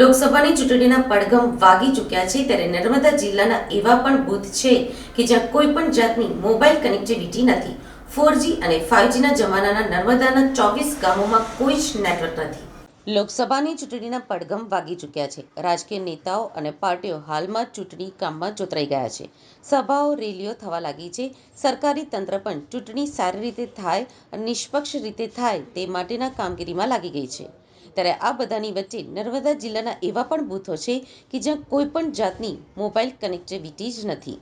લોકસભાની ચૂંટણીના પડઘમ વાગી ચૂક્યા છે ત્યારે નર્મદા જિલ્લાના એવા પણ બૂથ છે કે જ્યાં કોઈ પણ જાતની મોબાઈલ કનેક્ટિવિટી નથી. ફોરજી અને ફાઇવજીના જમાનાના નર્મદાના ચોવીસ ગામોમાં કોઈ જ નેટવર્ક નથી. લોકસભાની ચૂંટણીના પડઘમ વાગી ચૂક્યા છે. રાજકીય નેતાઓ અને પાર્ટીઓ હાલમાં ચૂંટણી કામમાં જોતરાઈ ગયા છે. સભાઓ, રેલીઓ થવા લાગી છે. સરકારી તંત્ર પણ ચૂંટણી સારી રીતે થાય અને નિષ્પક્ષ રીતે થાય તે માટેના કામગીરીમાં લાગી ગઈ છે. ત્યારે આ બધાની વચ્ચે નર્મદા જિલ્લાના એવા પણ બૂથો છે કે જ્યાં કોઈ પણ જાતની મોબાઈલ કનેક્ટિવિટી જ નથી.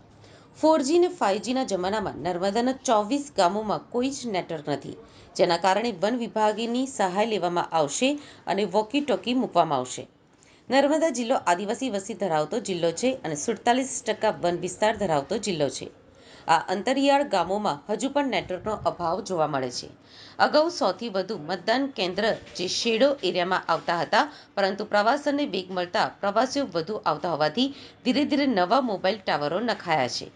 ફોરજી અને ફાઇવજીના જમાનામાં નર્મદાના ચોવીસ ગામોમાં કોઈ જ નેટવર્ક નથી, જેના કારણે વન વિભાગની સહાય લેવામાં આવશે અને વોકી ટોકી મૂકવામાં આવશે. નર્મદા જિલ્લો આદિવાસી વસ્તી ધરાવતો જિલ્લો છે અને સુડતાલીસ ટકા વન વિસ્તાર ધરાવતો જિલ્લો છે. આ અંતરિયાળ ગામોમાં હજુ પણ નેટવર્કનો અભાવ જોવા મળે છે. અગાઉ સૌથી વધુ મતદાન કેન્દ્ર જે શેડો એરિયામાં આવતા હતા, પરંતુ પ્રવાસનને વેગ મળતા પ્રવાસીઓ વધુ આવતા હોવાથી ધીરે ધીરે નવા મોબાઈલ ટાવરો નખાયા છે.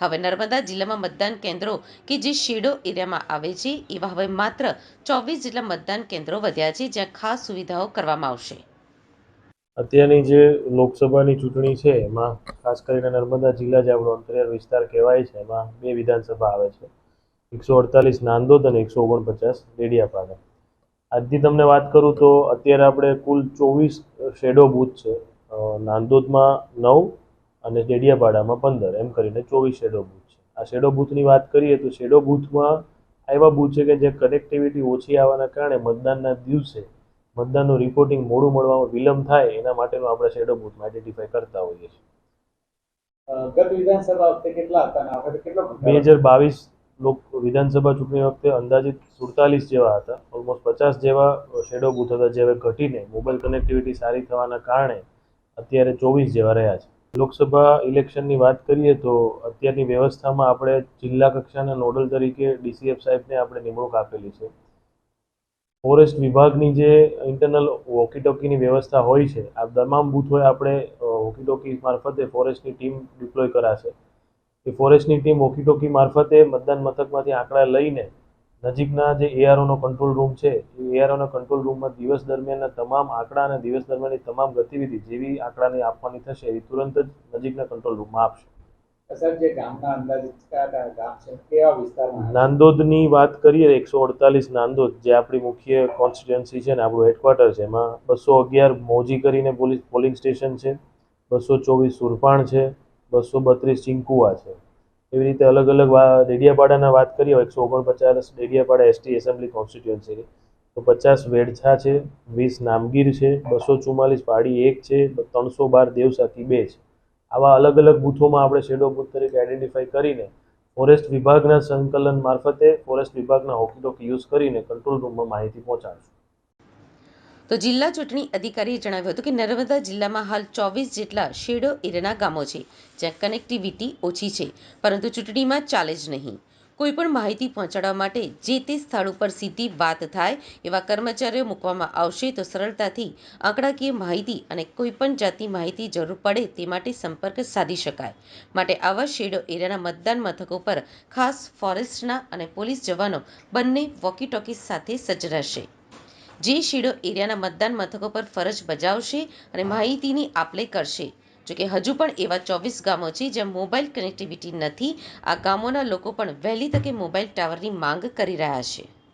હવે નર્મદા જિલ્લામાં મતદાન કેન્દ્રો કે જે શેડો એરિયામાં આવે છે, એવા હવે માત્ર ચોવીસ જેટલા મતદાન કેન્દ્રો વધ્યા છે જ્યાં ખાસ સુવિધાઓ કરવામાં આવશે. અત્યારની જે લોકસભાની ચૂંટણી છે, એમાં ખાસ કરીને નર્મદા જિલ્લા જે આપણો અંતરિયાળ વિસ્તાર કહેવાય છે, એમાં બે વિધાનસભા આવે છે. એકસો અડતાલીસ નાંદોદ અને એકસો ઓગણપચાસ ડેડિયાપાડા. આજની તમને વાત કરું તો અત્યારે આપણે કુલ ચોવીસ શેડો બૂથ છે. નાંદોદમાં નવ અને ડેડિયાપાડામાં પંદર, એમ કરીને ચોવીસ શેડો બૂથ છે. આ શેડો બૂથની વાત કરીએ તો શેડો બૂથમાં એવા બૂથ છે કે જે કનેક્ટિવિટી ઓછી આવવાના કારણે મતદાનના દિવસે મતદાનનું રિપોર્ટિંગ મોડું મળવામાં વિલંબ થાય એના માટેનું આપણે શેડો બૂથમાં આઈડેન્ટિફાય કરતા હોઈએ છીએ. બે હજાર બાવીસ લોક વિધાનસભા ચૂંટણી વખતે અંદાજિત સુડતાલીસ જેવા હતા ઓલમોસ્ટ પચાસ જેવા શેડો બૂથ હતા જે હવે ઘટીને મોબાઈલ કનેક્ટિવિટી સારી થવાના કારણે અત્યારે ચોવીસ જેવા રહ્યા છે. લોકસભા ઇલેક્શનની વાત કરીએ તો અત્યારની વ્યવસ્થામાં આપણે જિલ્લા કક્ષાના નોડલ તરીકે ડીસીએફ સાહેબને આપણે નિમણૂક આપેલી છે. ફોરેસ્ટ વિભાગની જે ઇન્ટરનલ વોકીટોકીની વ્યવસ્થા હોય છે, આ તમામ બૂથોએ આપણે વોકી ટોકી મારફતે ફોરેસ્ટની ટીમ ડિપ્લોય કરાશે. એ ફોરેસ્ટની ટીમ વોકી ટોકી મારફતે મતદાન મથકમાંથી આંકડા લઈને નજીકના જે એઆરઓનો કંટ્રોલ રૂમ છે, એ એઆરઓના કંટ્રોલ રૂમમાં દિવસ દરમિયાનના તમામ આંકડા અને દિવસ દરમિયાનની તમામ ગતિવિધિ જેવી આંકડાને આપવાની થશે, એ તુરંત જ નજીકના કંટ્રોલ રૂમમાં આપશે. નાંદોદની વાત કરીએ, એકસો અડતાલીસ નાંદોદ, જે આપણી મુખ્ય કોન્સ્ટિટ્યુન્સી છે ને, આપણું હેડક્વાર્ટર છે, એમાં બસો અગિયાર મોજી કરીને પોલીસ પોલિંગ સ્ટેશન છે, બસો ચોવીસ સુરપાણ છે, બસો બત્રીસ ચિંકુવા છે. એવી રીતે અલગ અલગ ડેડિયાપાડાના વાત કરીએ એકસો ઓગણપચાસ ડેડિયાપાડા એસટી એસેમ્બલી કોન્સ્ટિટ્યુન્સી તો પચાસ વેડછા છે, વીસ નામગીર છે, બસો ચુમ્માલીસ પાડી એક છે, ત્રણસો બાર દેવસાથી બે છે. આવા અલગ અલગ બૂથોમાં આપણે શેડો બૂથ તરીકે આઈડેન્ટિફાઈ કરીને ફોરેસ્ટ વિભાગના સંકલન મારફતે ફોરેસ્ટ વિભાગના હોકી ટોકી યુઝ કરીને કંટ્રોલ રૂમમાં માહિતી પહોંચાડશું. તો જિલ્લા ચૂંટણી અધિકારીએ જણાવ્યું હતું કે નર્મદા જિલ્લામાં હાલ ચોવીસ જેટલા શેડો એરના ગામો છે, જ્યાં કનેક્ટિવિટી ઓછી છે, પરંતુ ચૂંટણીમાં ચાલે જ નહીં. કોઈ પણ માહિતી પહોંચાડવા માટે જે તે સ્થળ ઉપર સીધી વાત થાય એવા કર્મચારીઓ મૂકવામાં આવશે તો સરળતાથી આંકડાકીય માહિતી અને કોઈ પણ જાતની માહિતી જરૂર પડે તે માટે સંપર્ક સાધી શકાય. માટે આવા શેડો એરિયાના મતદાન મથકો પર ખાસ ફોરેસ્ટના અને પોલીસ જવાનો બંને વોકી ટોકી સાથે સજ્જ રહેશે. જે શેડો એરિયાના મતદાન મથકો પર ફરજ બજાવશે અને માહિતીની આપલે કરશે. જોકે હજુ પણ એવા ચોવીસ ગામો છે જ્યાં મોબાઈલ કનેક્ટિવિટી નથી. આ ગામોના લોકો પણ વહેલી તકે મોબાઈલ ટાવરની માંગ કરી રહ્યા છે.